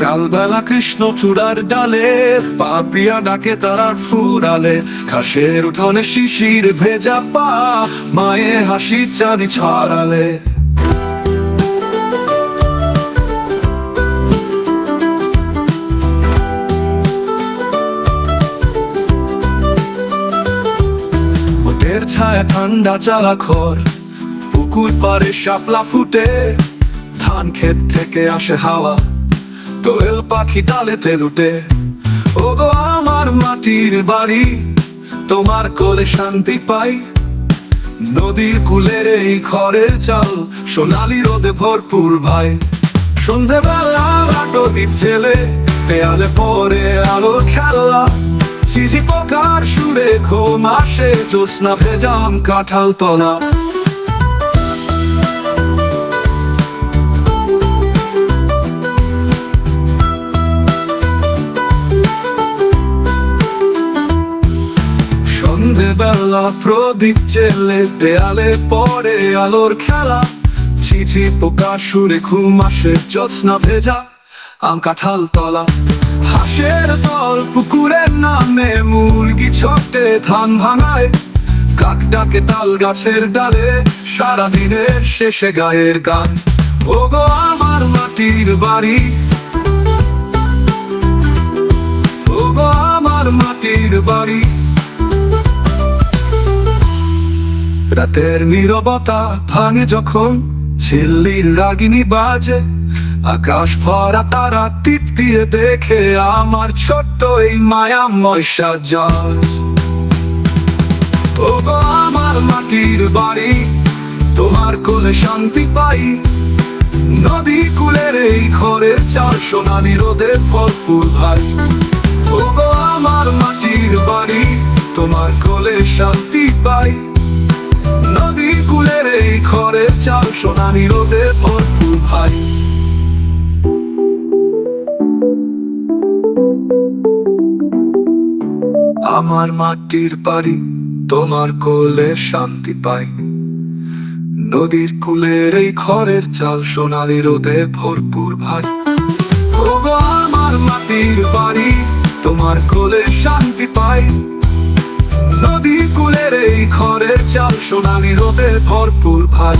সকালবেলা কৃষ্ণ চূড়ার ডালে, পাপিয়া ডাকে তারা ফুরালে। ঘাসের উঠোনে শিশির ভেজা পা, মায়ে হাসি চাঁদি ছড়ালে। ছায়া ঠান্ডা চালা খর পুকুর পারে শাপলা ফুটে। ধান ক্ষেত থেকে আসে হাওয়া পাখি ডালেতে ও গো আমার মাটির বাড়ি, তোমার কোলে শান্তি পাই। নদীর কুলের এই ঘরের চাল, সোনালি রোদে ভরপুর ভাই। সন্ধেবেলা আটো দ্বীপ জেলে দেয়ালে পরে আলো খেলা। চিজি পোকার সুরে ঘুম আসে, জ্যোৎস্না ভেজাম কাঁঠাল তলা। সন্ধেবেলা প্রদীপ জেলে, দেয়ালে পরে আলোর খেলা। ছিছি পোকা, সুরে ঘুম আসে জ্যোৎস্না ভেজা, আম কাঁঠাল তলা। হাঁসের দল পুকুরের নামে, মুরগি ছটে, ধান ভাঙায়। কাক ডাকে তাল গাছের ডালে, সারাদিনের শেষে গায়ের গান। ও গো আমার মাটির বাড়ি। ও গো আমার মাটির বাড়ি। রাতের নীরবতা ভাঙে যখন ঝিল্লির রাগিনী বাজে, আকাশ ভরা তারা টিপ দিয়ে দেখে আমার ছোট্ট এই মায়াময় সাজাজ ও গো আমার মাটির বাড়ি, তোমার কোলে শান্তি পাই। নদী কুলের এই ঘরে চার সোনালি রোদে ভরপুর ভাই। ও গো আমার মাটির বাড়ি, তোমার কোলে শান্তি পাই। এই ঘরে ভরপুর ভাই। আমার মাটির বাড়ি, তোমার কোলে শান্তি পাই। নদীর কুলের এই ঘরের চাল সোনালি রোদে ভরপুর ভাই। আমার মাটির বাড়ি, তোমার কোলে শান্তি পাই। নদী কুলের এই ঘরের চাল সোনালি রোদে ভরপুর ভাই